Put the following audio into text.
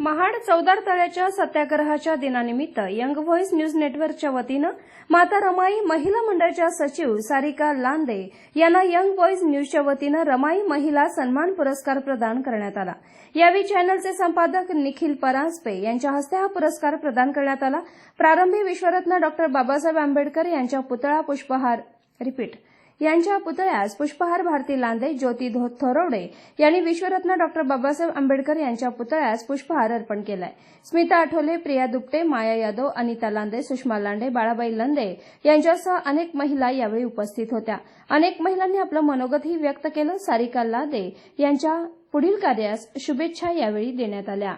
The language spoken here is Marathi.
महाड चौदार तळ्याच्या सत्याग्रहाच्या दिनानिमित्त यंग व्हॉइस न्यूज नेटवर्कच्या वतीनं माता रमाई महिला मंडळाच्या सचिव सारिका लांदे यांना यंग व्हॉइस न्यूजच्या वतीनं रमाई महिला सन्मान पुरस्कार प्रदान करण्यात आला. यावेळी चॅनलचे संपादक निखिल परांजपे यांच्या हस्ते हा पुरस्कार प्रदान करण्यात आला. प्रारंभी विश्वरत्न डॉ बाबासाहेब आंबेडकर यांच्या पुतळा पुष्पहार. रिपीट. यांच्या पुतळ्यास पुष्पहार भारती लांदे ज्योती थोरवडे यांनी विश्वरत्न डॉ. बाबासाहेब आंबेडकर यांच्या पुतळ्यास पुष्पहार अर्पण केलाय. स्मिता आठवले प्रिया दुपटे माया यादव अनिता लांदे सुषमा लांडे बाळाबाई लंदे यांच्यासह अनेक महिला यावेळी उपस्थित होत्या. अनेक महिलांनी आपलं मनोगतही व्यक्त केलं. सारिका लादे यांच्या पुढील कार्यास शुभेच्छा यावेळी देण्यात आल्या.